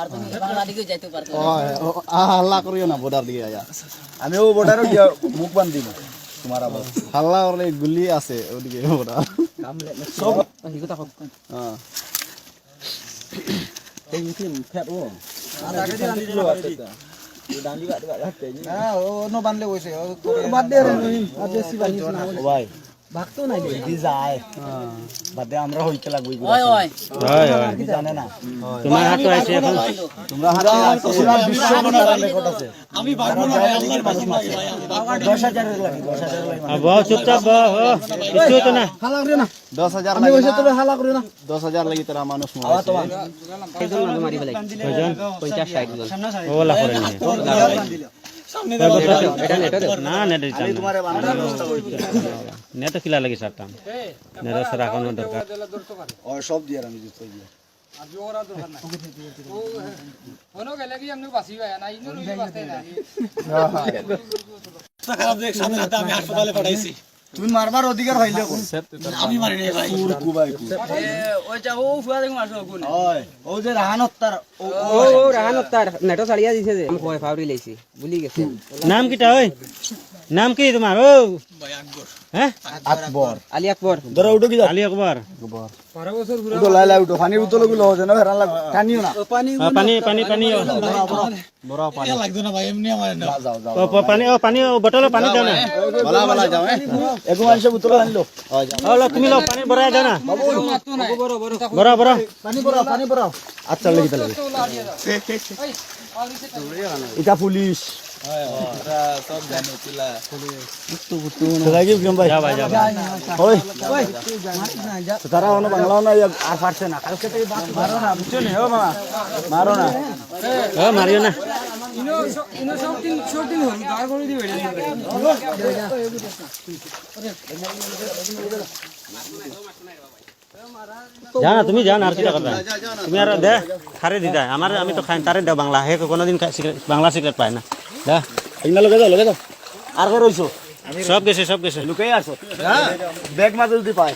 আর তুমি বাংলা দিকে যাইতে পারতো হয় হাল্লা করিও না বর্ডার দিকে আয়া আমিও বর্ডারও গিয়া মুখ বান্ধ দিব তোমার আবার হাল্লা করলে গুলি আছে ওদিকে বর্ডার সব হ্যাঁ এই মুখে ফেট ও হ্যাঁ ও নো বানলে হইছে বাদ দে রে আজ বেশি বানিস না ভাই ভাগতো নাই যদি যায়। বাদ আমরা হইতে লাগবই ওই ওই জানে না। তোমার হাতে আছে এখন? তোমরা হাতে আছে। পুরা বিশ্ব বনার রেকর্ড আছে। আমি ভাগবো না আল্লাহর বাসি লাগে 10000 এর লাগি 10000 এর লাগি বহ চুপচাপ বহ কিছু হতো না। হালা করে না। দশ হাজার আমি হইছে তোরে হালা করে না। দশ হাজার লাগি তোরা মানুষ আওয়া তো কয়জন? ওলা করে না নেট দিতাম না। তোমারে বানানোর ব্যবস্থা করি নেট কিলা লাগি সারতাম। নেট সারা কোনো দরকার। ও সব দিয়ে আমি দিতে দিয়ে তুমি মারবার অধিকার পাইলে আমি মারি নাই ভাই। কুবাই ওই যা ও ফুয়া দেখো মারছো কোন ওই ও যে রাহান হত্যার ও ও ও রাহান তার নেটো ছাড়িয়া দিছে যে। আমি কয় ফাউরি লাইছি ভুলি গেছে। নাম কিটা ওই নাম কি তোমার? ও। হ্যাঁ? আকবর। আলী আকবর। ধরো উঠো কি আলী আকবর। উঠো লাই লাই উঠো পানি উতলো গুলো হচ্ছে না হেরান লাগ টানিও না। আ, পানি পানি পানি ও। যাও যাও পানি ও পানি ও বটল পানি দাও না। বলা বলা যাও এ এগো মানুষ উতলো আনলো ও লো, তুমি লো পানি ভরাই দাও না। বড় বড়। পানি পানি আচ্ছা লাগি তাহলে এটা পুলিশ। তারা অন্য বাংলাও না আর পারছে না তুমি যা না আর কিটা কথা। তুমি আর দে খারে দিদা আমার আমি তো খাই তারে দাও বাংলা। হে কোনোদিন বাংলা সিগারেট পায় না। যা এগুলা লগে যাও লগে যাও আর কে রইছো? সব গেছে সব গেছে। লুকাই আছো। হ্যাঁ। ব্যাগ মাঝে যদি পায়।